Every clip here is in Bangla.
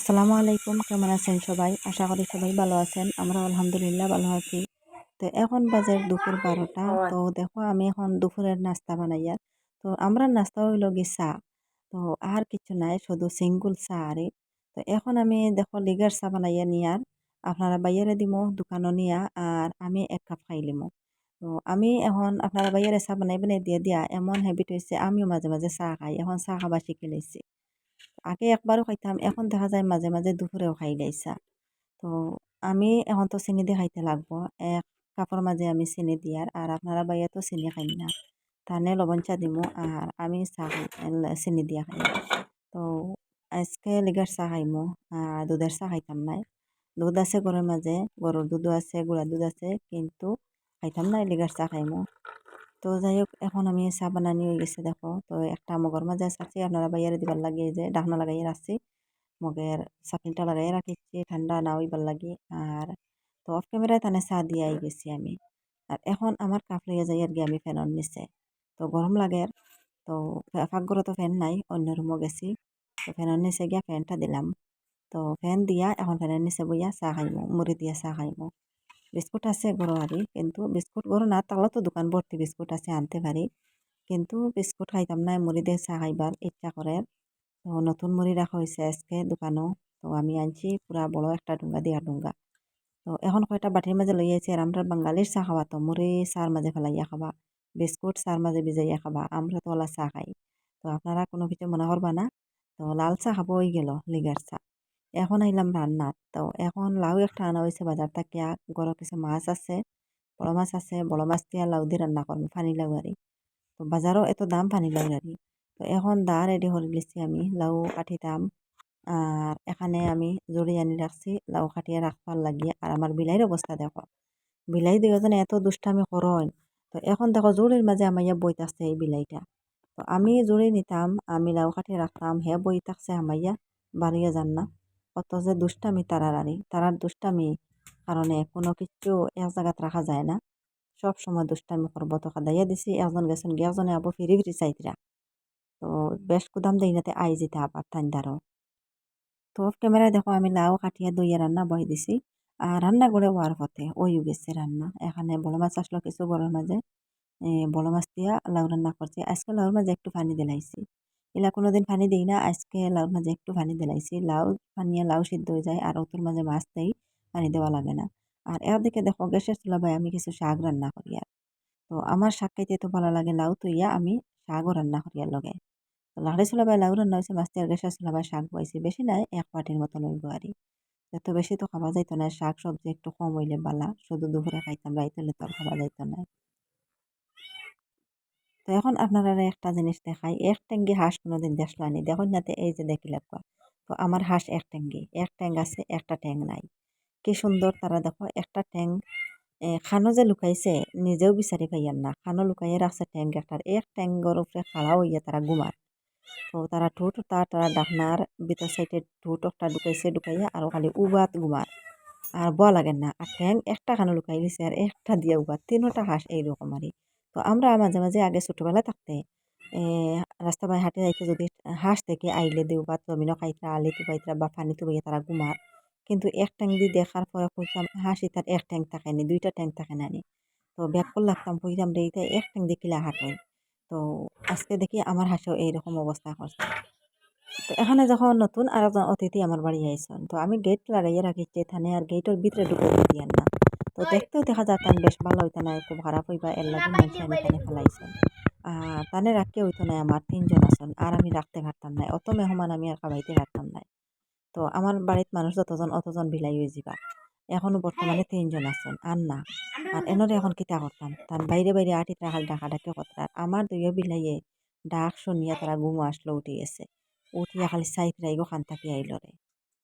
আসসালামু আলাইকুম, কেমন আছেন সবাই? আশা করি সবাই ভালো আছেন আমরা আলহামদুলিল্লাহ ভালো আছি। তো এখন বাজে দুপুর বারোটা, তো দেখো আমি এখন দুপুরের নাস্তা বানাইয়া তো আমরা নাস্তা হইল কি চা। তো আর কিছু নাই, শুধু সিঙ্গুল চা আরে তো এখন আমি দেখো লিগার চা বানাইয়া নিয়ার আপনারা বাইরে দিমো, দোকানও নিয়া, আর আমি এক কাপ খাই লিমো। তো আমি এখন আপনারা বাইরে চা বানাই বানাই দিয়ে দিয়া এমন হ্যাবিট হয়েছে আমিও মাঝে মাঝে চাহ খাই, এখন চাহ খাবা শিখে লাইছি। আগে একবারও খাইতাম, এখন দেখা যায় মাঝে মাঝে দুপুরেও খাই লাইছা তো আমি এখন তো চিনি দিয়ে খাইতে লাগবো, এক কাপড় মাঝে আমি চিনি দিয়ার, আর আপনারা বাইরে তো চিনি খাই না। তানে লবণ চা দিমু, আর আমি চাহ চিনি দিয়া খাই তো আজকে লিগার চা খাইমু, আর দুধের চা খাইতাম নাই। দুধ আছে গরুর মাঝে গরুর দুধও আছে গুড়া দুধ আছে, কিন্তু খাইতাম না লিগার চা খাইমু। তো যাই হোক এখন আমি চা বানানি হয়ে গেছে, দেখো। তো একটা মগর মাঝে আছে আপনারা বাইরে দিবার লাগে যে ডাকনা লাগাই রাখছি। মগের চাটনিটা লাগাই রাখিছি ঠান্ডা না হইবার লাগে। আর তো অফ ক্যামেরায় তানে চা দিয়ে আই গেছি আমি। আর এখন আমার কাপ লেগে যাই আর কি আমি ফ্যানের নিচে। তো গরম লাগে তো পাকঘরে তো ফ্যান নাই, অন্য রুমও গেছি। তো ফ্যানের নিচে গিয়া ফ্যানটা দিলাম। তো ফ্যান দিয়া এখন ফ্যানের নিচে বইয়া চাহ খাইমো, মুড়ি দিয়া চাহ খাইমো। বিস্কুট আছে গরো আরি কিন্তু বিস্কুট গরো না তাহলে তো দোকান ভর্তি বিস্কুট আছে আনতে পারি কিন্তু বিস্কুট খাইতাম না মুড়ি দিয়ে চা খাইবার ইচ্ছা করে তো নতুন মুড়ি রাখা হয়েছে আজকে দোকানও তো আমি আনছি পুরা বড় একটা ডুঙ্গা দিয়া ডুঙ্গা। তো এখন কয়টা বাটির মাঝে লই আইছি আর আমরা বাঙালির চা খাওয়া তো, মুড়ি চার মাঝে ফেলাইয়া খাবা। বিস্কুট চার মাঝে ভিজাইয়া খাবা আমরা তো ওলা চা খাই। তো আপনারা কোনো কিছু মনে করবা না? তো লাল চা খাব হয়ে গেল লিগার চা এখন আইলাম রান্নাত তো এখন লাউ একটা আনা হয়েছে বাজার থেকে। গরো কিছু মাছ আছে, বড় মাছ আছে, বড় মাছ দিয়া লাউ দিয়ে রান্না করব ফানি লাউ আরি তো বাজারও এত দাম ফানি লাউ আরি তো এখন দা রেডি করে লিছি আমি, লাউ কাটিতাম আর এখানে আমি জড়ি আনি রাখছি, লাউ কাটিয়ে রাখবার লাগিয়ে আর আমার বিলাইয়ের অবস্থা দেখো, বিলাই দুজন এত দুষ্টামি করন। তো এখন দেখো জুড়ির মাঝে আমার ইয়া বই থাকছে এই বিলাইটা। তো আমি জুড়ি নিতাম, আমি লাউ কাটিয়ে রাখতাম, হে বই থাকছে আমার ইয়া, বাড়িয়ে যান না। কত যে দুষ্টামি তারার আরি তারার দুষ্টামি কারণে কোনো কিছু এক জায়গাত রাখা যায় না। সব সময় দুষ্টামি করব তো খাদাইয়া দিছি, একজন গেছেন গিয়ে একজনে আবার ফিরি ফিরি চাইতরা। তো বেশ কুদাম দেই নাতে আই যেতে আবার ঠান্ডারও তো ক্যামেরায় দেখো আমি লাউ কাটিয়া দইয়া রান্না বই দিছি। আর রান্না করে হওয়ার পথে ওই গেছে রান্না। এখানে বড় মাছ আসলো কিছু গরুর মাঝে। বড় মাছ দিয়া লাউ রান্না করছি। আজকে লাউর মাঝে একটু পানি দিলাইছি। এলা কোনোদিন পানি দিই না। আজকে লাউর মাঝে একটু পানি দিলাইছি। লাউ, পানিয়ে লাউ সিদ্ধ হয়ে যায় আর ওতুর মাঝে মাছ দেই, পানি দেওয়া লাগে না। আর একদিকে দেখো, গ্যাসের চুলা ভাই আমি কিছু শাক রান্না করি আর। তো আমার শাক খাইতে তো ভালো লাগে লাউ তো ইয়া আমি শাকও রান্না করি আর লগে। তো লাকড়ি চুলা ভাই লাউ রান্না হয়েছে মাছ আর গ্যাসের চুলা ভাই শাক বয়েছি বেশি নাই, এক পাটির মতন হইব আরই এত বেশি তো খাওয়া যাইতো না, শাক সবজি একটু কম হইলে বালা। শুধু দুপুরে খাইতাম, রাইতে হলে তো আর খাওয়া যাইতো না। তো এখন আপনারা একটা জিনিস দেখাই, এক ট্যাঙ্গি হাঁস কোনোদিন দেখল আনি দেখুন যাতে এই যে দেখি লাগবা তো আমার হাঁস এক ট্যাঙ্গি, এক ট্যাঙ্গ আছে, একটা ট্যাং নাই। কি সুন্দর তারা দেখো, একটা ট্যাং খানো যে লুকাইছে, নিজেও বিচারি পাইয়ার না। খানো লুকাইয়ে রাখছে ট্যাং একটার, এক ট্যাঙ্গর উপরে খাড়া হইয়া তারা ঘুমার তো তারা ঠোঁট তার তারা ডাকনার ভিতর সাইডে ঠোঁট একটা ঢুকাইছে, ঢুকাইয়া আর খালি উবাত ঘুমার আর বয়া লাগে না। আর ট্যাং একটা খানো লুকাই দিছে, আর একটা দিয়ে উবাত। তিনোটা হাঁস এইরকম আরই তো আমরা মাঝে মাঝে আগে ছোটোবেলা থাকতে রাস্তা বাই হাঁটে যাইতে যদি হাঁস থেকে আইলে দেউ বা জমিনও খাইতরা আলি তুবাইতরা বা পানি তুবাইয়া তারা ঘুমার। কিন্তু এক ট্যাং দিয়ে দেখার পরে কইতাম হাঁসি তার এক ট্যাং থাকেনি দুইটা ট্যাং থাকে না নি তো ব্যাকল লাগতাম কইতাম, রে এটা এক ট্যাং দেখিলে হাঁটই। তো আজকে দেখি আমার হাঁসেও এইরকম অবস্থা করছে। তো এখানে যখন নতুন আর একজন অতিথি আমার বাড়ি আইসন, তো আমি গেট লাগাইয়া রাখিছি এখানে আর গেটের ভিতরে ঢুকে দিয়ান না। তো দেখতেও দেখা যাতাম বেশ ভালো হইতো না একটু খারাপ হইবা এর লাগে মানুষ আমি এখানে ফেলাইছেন। তানে রাখতে হইতো না আমার তিনজন আসন আর আমি রাখতে পারতাম না অত মেহমান আমি আর খাবাইতে পারতাম না তো আমার বাড়িতে মানুষ যতজন অতজন বিলাই হয়ে যাবা এখনও বর্তমানে তিনজন আছেন আর না। আর এনরে এখন কিতা করতাম তার বাইরে বাইরে আটি রাখাল ডাকা ডাকে কথা আমার দুইও বিলাইয়ে ডাক শুনিয়া তারা ঘুমো আসলো উঠে গেছে। উঠিয়া খালি সাইড রাইগো খান থাকি আইল রে।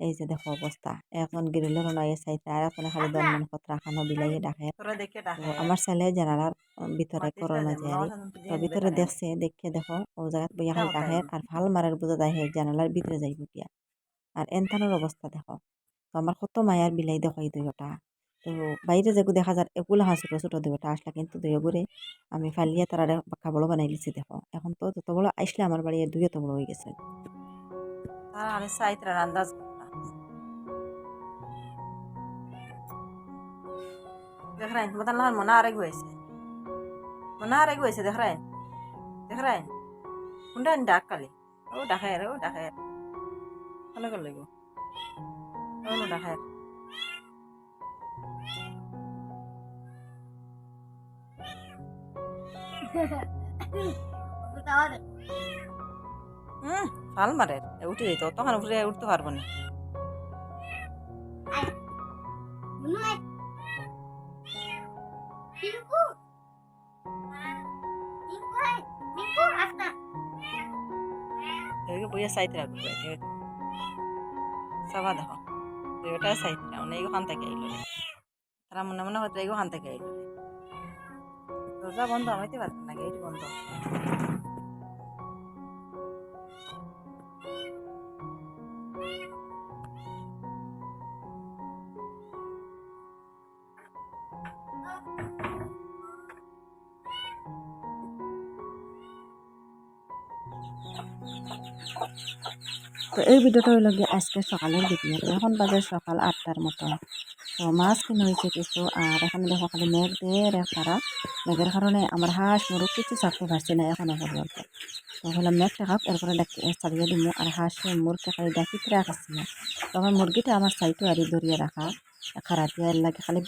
এই যে দেখো অবস্থা। এখন গিরিলের নয় সাইড আর এখন খালি দমন কথা খানো বিলাইয়ে ডাকে আমার ছেলে জানালার ভিতরে করোনা যায় তো ভিতরে দেখছে দেখে দেখো ও জায়গায় বইয়া খালি ডাকে আর ভালো মারার বোঝা যায় জানালার ভিতরে যাইব গিয়া। আর এনথানোর অবস্থা দেখো। তো আমার কত মায়ার বিলাই দেখো এই দুইটা। তো বাইরে যেগু দেখা যায় এগুলো হাঁ ছোটো ছোটো দুইটা আসলা কিন্তু দুইগুড়ে আমি ফালিয়া তারা বাক্কা বড় বানাই দিছি দেখো। এখন তো যত বড় আসলে আমার বাড়ি দুই এত বড় হয়ে গেছে। আরে সাইতরা আন্দাজ দেখরাইন তোমার তার মনে আরেক হয়েছে মনে আরেক হয়েছে দেখরাইন দেখরাইন কোনটা ডাক কালি ও ডাকে রে ও ডাকে ভালো করে লাগো ও ডাকে হুম ভালো মারে উঠে যেত তখন উঠে উঠতে পারব না বইয়া সাইতে রাখব সবা দেখো ওটা সাইতে না এইখান থেকে আইলো। তারা মনে মনে হয়তো এইখান থেকে আইলো। দরজা বন্ধ আমাইতে পারতাম না বন্ধ। তো এই ভিডিওটা হইল গিয়ে আজকে সকালের ভিডিও এখন বাজে সকাল আটটার মতো তো মাছ কিনে হয়েছে কিছু, আর এখানে দেখো খালি মেঘ দিয়ে তারা মেঘের কারণে আমার হাঁস, মুরগ কিছু ছাড়তে পারছি না এখনও পর্যন্ত। তো হলাম মেঘ টাকাক এরপরে ডাকি ছাড়িয়ে দিব আর হাঁস মুরগি খালি ডাকিতে রাখাচ্ছি না। তখন মুরগিটা আমার সাইটে আর ধরিয়ে রাখা। খারাপ ইয়ার লাগে। খালি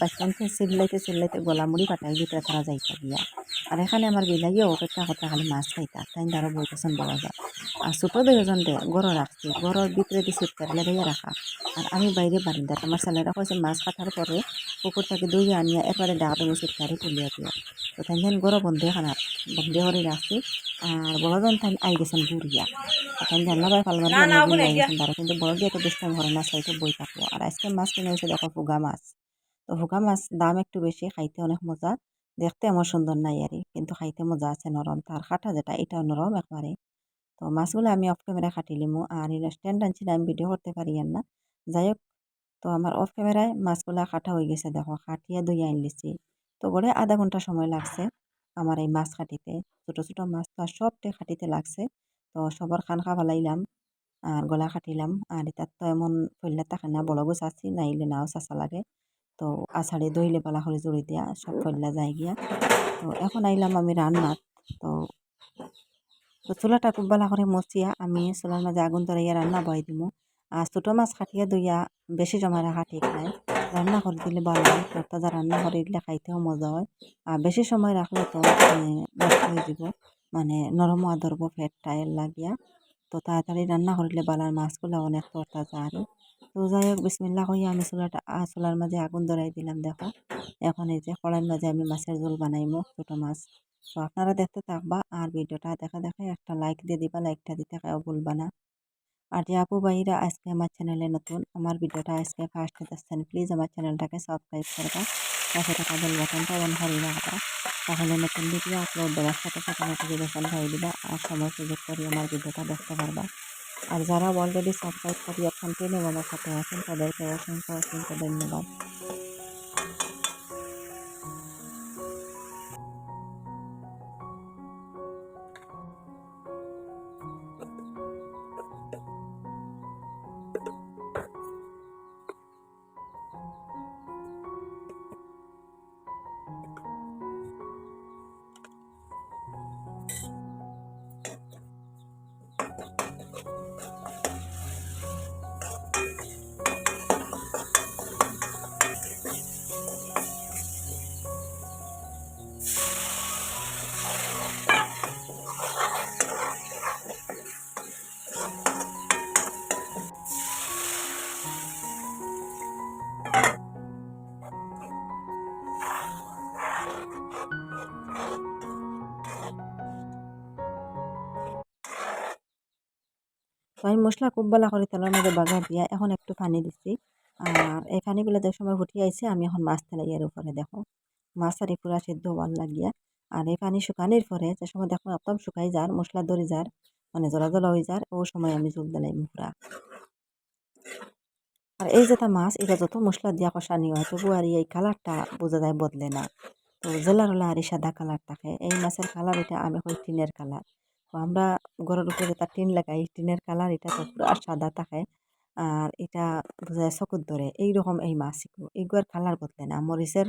চিল্লাইতে চিল্লাইতে গলা মুড়ি পাঠাই ভিতরে তারা যাইতা গিয়া। আর এখানে আমার বিলাইও অপেক্ষা করতে খালি মাছ খাইতা তাই তারা বইতেছেন বড় যায়। আর ছোটো দুজন দে গড় রাখছি গড়ের ভিতরে দিয়ে সিটকার লাগাইয়া রাখা আর আমি বাইরে বারিন্দাত আমার ছেলেরা কয়েছে মাছ কাটার পরে পুকুর থেকে দুই আনিয়া এরপরে ডাক দেবো সিটকারে তুলিয়া দিয়া তো তাই যেন গড় বন্ধে খানা বন্ধে করে রাখছি আর বড়জন তাই আই গেছেন বুড়িয়া তাই জানলা বাই পালমারি তারা কিন্তু বড় দিয়ে। তো দুষ্টাম ঘরে না সাইতে বই থাকব আর আজকে মাছ কিনে হয়েছে দেখো ফুগা মাছ। তো ফুগা মাছ দাম একটু বেশি, খাইতে অনেক মজা। দেখতে আমার সুন্দর নাই আর কিন্তু খাইতে মজা আছে নরম। তার কাটা যেটা, এটাও নরম একবারে। তো মাছগুলো আমি অফ ক্যামেরায় কাটিলিমু আর এই স্ট্যান্ড আনছি আমি ভিডিও করতে পারি আর না। যাই হোক, তো আমার অফ ক্যামেরায় মাছগুলা কাটা হয়ে গেছে, দেখো। কাটিয়ে দই আন লিছি। তো গড়ে আধা ঘণ্টা সময় লাগছে আমার এই মাছ কাটিতে। ছোটো ছোটো মাছ তো আর সবটে কাটিতে লাগছে। তো সবার খান খা ফেলাইলাম। আর গলা কাটিলাম। আর এটার তো এমন ফেললে থাকে না, বড় গোছ আছি, নাইলে নাও চাচা লাগে। তো আষাঢ়ে দইলে পালা করে জড়ি দিয়া, সব ফেললা যায় গিয়া। তো এখন আইলাম আমি রান্নাত তো তো চুলাটা খুব ভালো করে মচিয়া, আমি চুলার মাঝে আগুন ধরাইয়া রান্না বয় দিমু। আর ছোটো মাছ কাটিয়া দইয়া বেশি জমা রাখা ঠিক নাই। রান্না করে দিলে ভালো হয় তাজা রান্না করে দিলে খাইতেও মজা হয়। আর বেশি সময় রাখলে তো নষ্ট হয়ে যাব মানে নরম ফেট টাইল লাগিয়া তো তাড়াতাড়ি রান্না করলে বালার মাছগুলো অনেক তরতাজা আর। তো যাই হোক বিসমিল্লা কইয়া আমি চুলাটা চুলার মাঝে আগুন ধরাই দিলাম, দেখো। এখন এই যে কড়াইয়ের মাঝে আমি মাছের ঝোল বানাইমো ছোটো মাছ। তো আপনারা দেখতে থাকবা আর ভিডিওটা দেখা দেখে একটা লাইক দিয়ে দিবা লাইকটা দিতে ভুলবা না। আর যে আপু ভাইরা আজকে আমার চ্যানেলে নতুন, আমার ভিডিওটা আজকে ফার্স্ট দেখছেন প্লিজ আমার চ্যানেলটাকে সাবস্ক্রাইব করবা। পাশে থাকা বেল বাটনটা অন করে রাখবা। তাহলে নতুন ভিডিও আপলোড দেওয়ার সাথে সাথে নোটিফিকেশন হয়ে দিবা আর সময় সুযোগ করে আমার ভিডিওটা দেখতে পারবা। আর যারা অলরেডি সাবস্ক্রাইব করিয়া কন্টিনিউ আমার সাথে আছেন তাদেরকে অসংখ্য অসংখ্য ধন্যবাদ। আমি মশলা খুব ভালো করে তেলের মধ্যে বাগা দিয়া এখন একটু পানি দিচ্ছি। আর এই পানিগুলো যে সময় ফুটিয়ে আইছে, আমি এখন মাছ তেলাই এর উপরে দেখো। মাছ আর পুরা সেদ্ধ হওয়ার লাগিয়া। আর এই পানি শুকানির পরে যে সময় দেখো, একদম শুকাই যার, মশলা ধরে যার মানে জলা জলা হয়ে যার, ও সময় আমি জল দিলাই পুরা। আর এই যেটা মাছ, এটা যত মশলা দিয়া কষানি হয় তবু আর এই কালারটা বোঝা যায় বদলে না। তো জেলার হলে আর সাদা কালার থাকে এই মাছের কালার এটা আমি কই টিনের কালার। আমরা ঘরের উপরে তার টিন লাগাই, টিনের কালার এটা তো পুরো সাদা থাকে। আর এটা বোঝা যায় চকুত ধরে। এইরকম এই মাছ এগুলো এগুলোর কালার বদলে না। মরিচের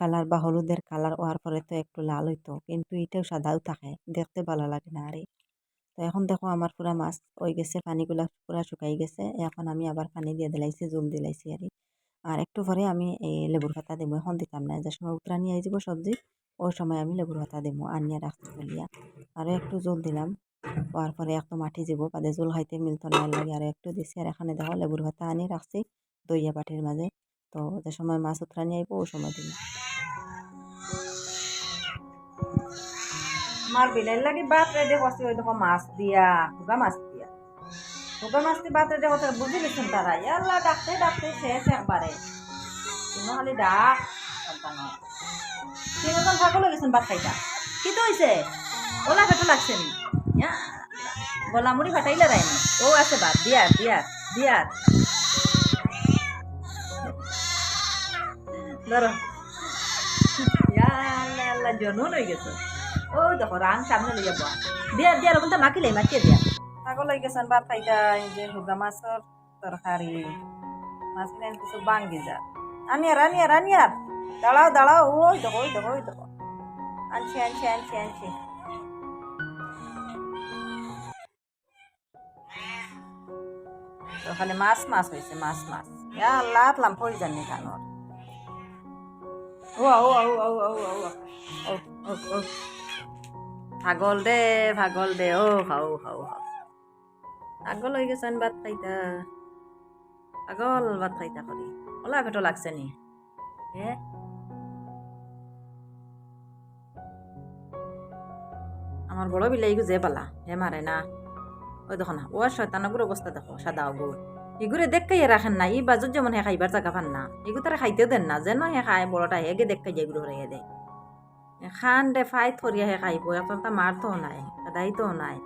কালার বা হলুদের কালার হওয়ার পরে তো একটু লাল হইতো, কিন্তু এটাও সাদাও থাকে। দেখতে ভালো লাগে না আরে। তো এখন দেখো আমার পুরা মাছ হয়ে গেছে, পানিগুলা পুরা শুকাই গেছে। এখন আমি আবার পানি দিয়ে দিলাইছি, জল দিলাইছি আর। আর একটু পরে আমি এই লেবুর পাতা দেবো। এখন দিতাম না, যে সময় উতরানি আই যাব সবজি, ওই সময় আমি লেবুর পাতা দেবো আনিয়া রাখছি বলিয়া আরও একটু জল দিলাম হওয়ার পরে একটু মাটি যাব বাদে জল খাইতে মিলতো না লাগে আর একটু দিছি। আর এখানে দেখো লেবুর পাতা আনি রাখছি দইয়া বাটির মাঝে। তো যে সময় মাছ উতরানি আইব, ওই সময় দিব। আমার বিলাইর লাগি ওই দেখো মাছ দিয়া হুগা মাছ হুগা মাছ দিয়ে বাত রেডি করতে বুঝি লিখছেন তারা। ইয়াল্লা ডাকতে ডাকতে শেষ একবারে। খালি ডাক সন্তান তিনজন থাকলে গেছেন খাইতা কি তো হয়েছে ওলা ফেটো লাগছে নি। ইয়া, গলা মুড়ি ফাটাইলে রাইনি ও আছে বাদ দিয়ার দিয়ার দিয়ার ধরো। ইয়াল্লা ইয়াল্লা জনুন হয়ে গেছে। ওই দেখো রাং সামনে লইয়া দিয়া দিয়া রকম তো মাখিলে মাখিয়ে দিয়া। aku lagi kesan partai ga ini juga masuk terhari. Masih nanti subang gitu. Anier anier anier dalau dalau. Uh oh, itu itu itu anci anci anci anci. Tuh kali mas mas bisa mas mas. Ya lat lampu di sini kan Wah wah wah wah wah wah. Oh oh oh. Pagol deh pagol deh. Oh wah wah wah. পাগল হয়ে গেছেন ভাত খাইতা পাগল ভাত খাইতা করি ওলা পেটো লাগছে নি? হে? আমার বড় বিলাই যে পালা। হে মারে না। ওই দেখো না ও শয়তানগুর অবস্থা দেখো, সাদা অগুর এগুলো দেখাই রাখেন না, ই বাজত যেমন হে খাইবার জায়গা পান না। এগুলো তারা খাইতেও দেন না, যেন হে খায় বড়টা হেগে দেখাই যায় এগুলো রেগে দেয় খান দে ফাই থরিয়া হে খাইব এখন তা মারতো নাই দায়িত্ব নাই।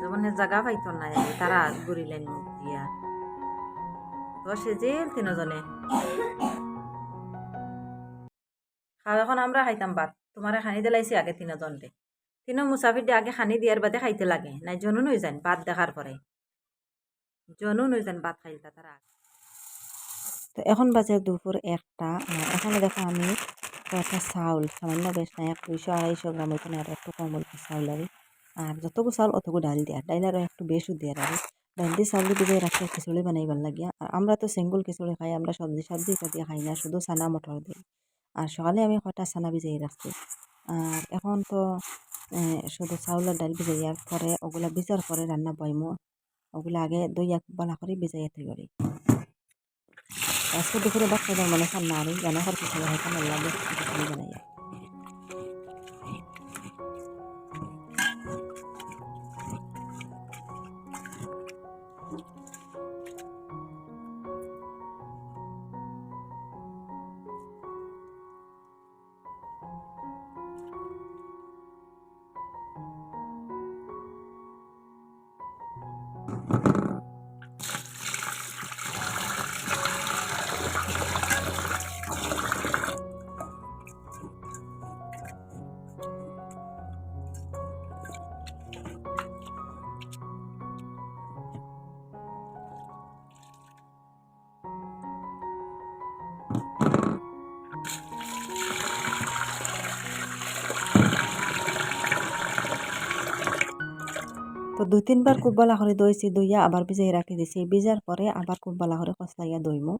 যেমন জাগা পাইতো নাই তারা ঘুরিলেন মুখ দিয়া। তো সেজেল তিনজনে খাও, এখন আমরা খাইতাম ভাত। তোমারে খানি দিলাইছি আগে তিনজন রে তিন মুসাফির দিয়ে আগে খানি দিয়ার বাদে খাইতে লাগে। নাই জনুন হয়ে যান ভাত দেখার পরে জনুন হয়ে যান ভাত খাইতা তারা তো এখন বাজে দুপুর একটা। এখানে দেখো আমি কয়েকটা চাউল, সামান্য বেশ না এক দুইশো আড়াইশো গ্রাম ওইখানে আর একটু কম চাউল আর আর যতগু চাউল অতগু ডাল দেওয়ার ডাইল আরও একটু বেশও দেওয়ার আর ডাল দিয়ে চাউল দিয়ে রাখি খিচুড়ি বানাইবার লাগিয়া আর আমরা তো সিঙ্গুল খিচুড়ি খাই, আমরা সবজি সবজি দিয়ে খাই না, শুধু সানা মটর দিই আর সকালে আমি কটা সানা ভিজাই রাখছি আর এখন তো শুধু চাউলের ডাল ভিজাইয়ার পরে ওগুলা ভিজার পরে রান্না বইমো ওগুলা আগে দই এক বালা করে ভিজাইয়া থই করি আজকে দুপুরে খাইবার মানে সান্না আনি, জানা হওয়ার কিছু হয়তো না লাগে। তো দুই তিনবার খুব বালা করে দইছি দইয়া আবার ভিজাই রাখি দিছি। ভিজার পরে আবার খুব বালা করে কষলাইয়া দইমু।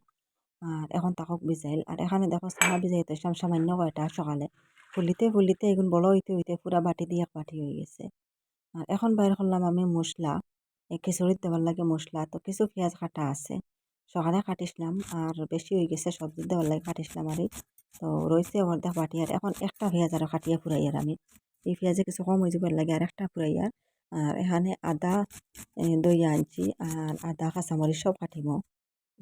আর এখন তাকক ভিজাইল। আর এখানে দেখো চানা ভিজাই তো সামান্য কয়টা সকালে। ফুলিতে ফুলিতে এগুন বড় হইতে হইতে পুরা বাটি দিয়ে এক বাটি হয়ে গেছে। আর এখন বাইর করলাম আমি মশলা। খিচুড়ির দেওয়ার লাগে মশলা। তো কিছু পেঁয়াজ কাটা আছে। সকালে কাটিছিলাম আর বেশি হয়ে গেছে সবজি দেওয়ার লাগে কাটিছিলাম আর। তো রয়েছে অর্ধেক বাটি। আর এখন একটা পেঁয়াজ আরও কাটিয়ে ফুরাইয়ার আমি। এই পেঁয়াজে কিছু কম হয়ে যাবার লাগে আর একটা ফুরাইয়ার আর এখানে আদা দই আনছি আর আদা কাঁচামরিচ সব কাটিমো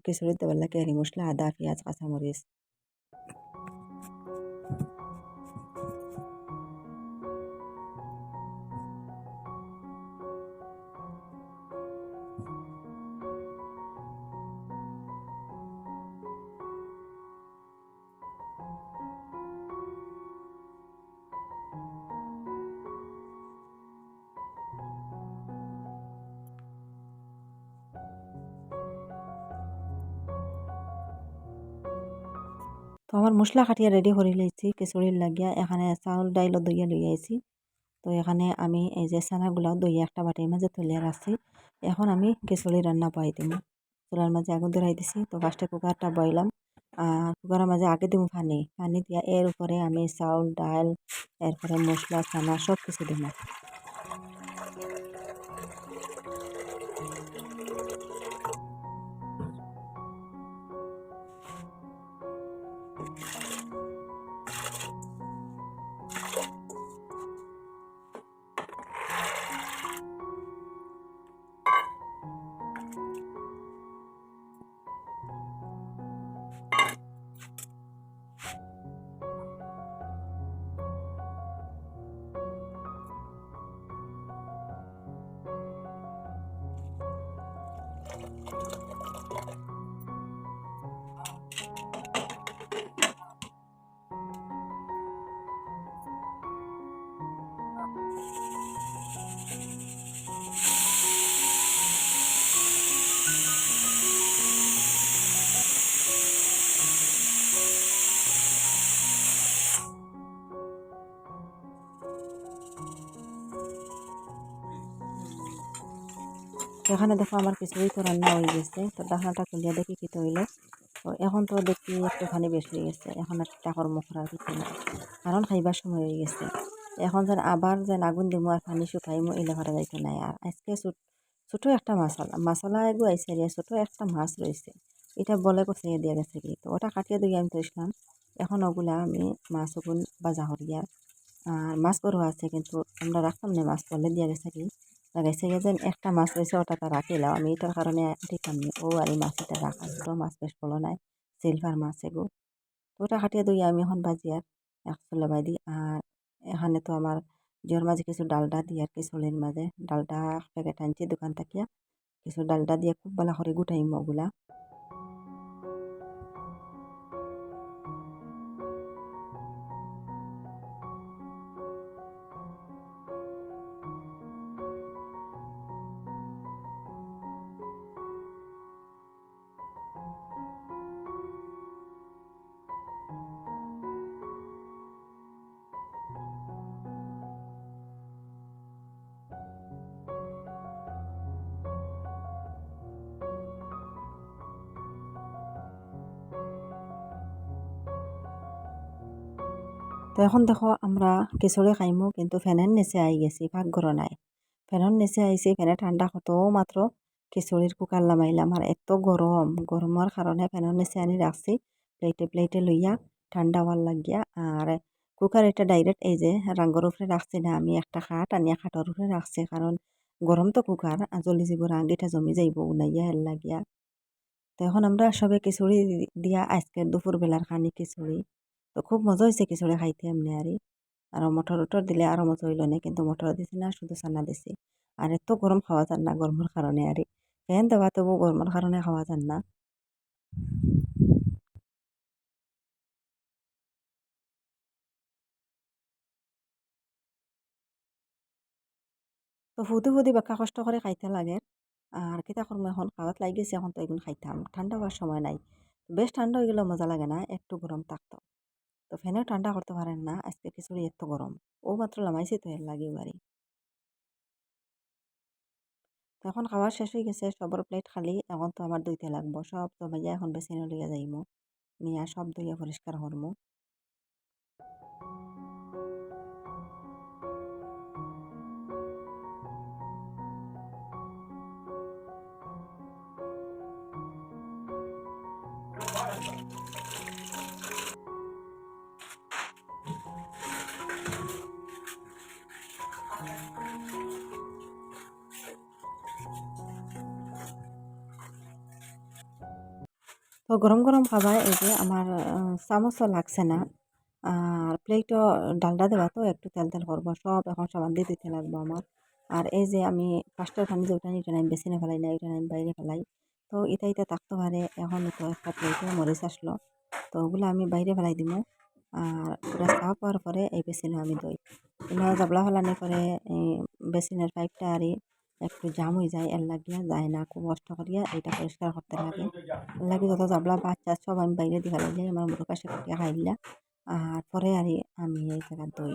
খিচুড়ির দেওয়ার লাগে মশলা, আদা, পেঁয়াজ, কাঁচামরিচ। আমার মশলা কাটিয়ে রেডি করে লইছি খিচুড়ির লাগিয়া, এখানে চাউল ডাইলও দইয়া লই আইছি তো এখানে আমি এই যে চানাগুলাও দইয়া একটা বাটির মাঝে তুলিয়া রাখছি এখন আমি খিচুড়ি রান্না পাই দিব চুলার মাঝে আগুন ধরাই দিছি। তো ফার্স্টে কুকারটা বইলাম আর কুকারের মাঝে আগে দিব পানি। পানি দিয়া এর উপরে আমি চাউল ডাল এরপরে মশলা চানা সব কিছু দিব এখানে দেখো আমার খিচুড়ি তো রান্না হয়ে গেছে। তো ডাকনাটা খুলিয়া দেখি কি হইল তো এখন তো দেখি একটুখানি বেশি হয়ে গেছে। এখন আর টাকর মুখ আর কিছু না কারণ খাইবার সময় হয়ে গেছে। এখন যেন আবার যেন আগুন দিমু আর পানি শুকাইমু এলে ভাড়া যাইতে নাই। আর আজকে ছোটো একটা মশলা। মশলা এগু আইসে ছোটো একটা মাছ রয়েছে এটা বলে কষিয়ে দিয়ে গেছে কি? তো ওটা কাটিয়ে দিয়ে আমি তৈছিলাম এখন ওগুলা আমি মাছ ওগুন বাজা হরিয়া আর মাছ বড় আছে কিন্তু আমরা রাখতাম না মাছ বলে দিয়ে গেছে কি? লাগাইছে। গিয়ে যেন একটা মাছ রয়েছে, ওটা তা রাখিলাম আমি এটার কারণে দিতাম ও আর এই মাছ এটা রাখা ছোটো মাছ বেশ বলো নাই। সিলভার মাছ এগু। তো ওটা দিয়ে আমি এখন বাজি আর এক চলে বাই দিই আর এখানে তো আমার জোর মাঝে কিছু ডালডা দিই আর খিচুড়ির মাঝে। ডালডা প্যাকেট আনছি দোকান থাকিয়া কিছু ডালডা দিয়ে খুব ভালো করে গুটাইম ওগুলা। তো এখন দেখো আমরা খিচুড়ি খাইমু, কিন্তু ফ্যানের নিচে আই গেছি ভাগ পাকঘর নাই। ফ্যানের নিচে আইছি ফ্যানে ঠান্ডা কত মাত্র খিচুড়ির কুকার লামাইলাম আর এত গরম গরমের কারণে ফ্যানের নিচে আনি রাখছি প্লেটে প্লেটে লইয়া ঠান্ডা হওয়ার লাগিয়া আর কুকার এটা ডাইরেক্ট এই যে রাঙ্গর উপরে রাখছি না, আমি একটা খাট আনিয়া খাটের উপরে রাখছি কারণ গরম তো কুকার জলি যাব রাঙ্গিটা জমি যাইব, উনাইয়া এর লাগিয়া। তো এখন আমরা সবে খিচুড়ি দিয়া, আজকে দুপুরবেলার খানি খিচুড়ি তো খুব মজা হয়েছে খিচুড়ি খাইতে এমনি আরই। আর মটর উটর দিলে আরও মজা হইল না, কিন্তু মটর দিছি না, শুধু চানা দিছি। আর এত গরম খাওয়া যান না গরমের কারণে আরই। ফ্যান দেওয়া তবু গরমের কারণে খাওয়া যান না। তো ফুদি ফুদি বাক্কা কষ্ট করে খাইতে লাগে। আর কিতা করব এখন? খাওয়াত লাগি গেছে, এখন তো এগুলো খাইতাম। ঠান্ডা হওয়ার সময় নাই। বেশ ঠান্ডা হয়ে গেলেও মজা লাগে না, একটু গরম থাকতো। তো ফ্যানেও ঠান্ডা করতে পারেন না। আজকে খিচুড়ি এত গরম। ও মাত্র লামাইছি তো এর লাগে বাড়ি। তো এখন খাবার শেষ হয়ে গেছে, সবার প্লেট খালি। এখন তো আমার দইতে লাগবো। সব তো ভাইয়া এখন বেছে নিয়ে যাইমো। নিয়ে সব দইয়া পরিষ্কার করমু। তো গরম গরম খাবার এই যে আমার চামচও লাগছে না। আর প্লেটও ডালডা দেওয়া তো, একটু তেল তেল করব, সব এখন সাবান দিয়ে দিতে লাগবো আমার। আর এই যে আমি পাঁচটার পানি যে ওটা এটা আমি বেশি না ফেলাই না এটা আমি বাইরে ফেলাই। তো এটা এটা থাকতে পারে, এখন তো একটা প্লেটে মরিচ আসলো। তো ওগুলো আমি বাইরে ফেলাই দিব। আর পুরা সাফ হওয়ার পরে এই বেসিনে আমি দই। এনে জাবলা ফেলানি পরে বেসিনের পাইপটা আরি একটু জাম হয়ে যায়, এর লাগিয়া যায় না, খুব কষ্ট করিয়া এটা পরিষ্কার করতে লাগে। এর লাগে যত জাবলা বাচ্চা সব আমি বাইরে দিকে লাইলে আমার মুরগ সে খাইলা। আর পরে আর আমি এই জায়গা দই।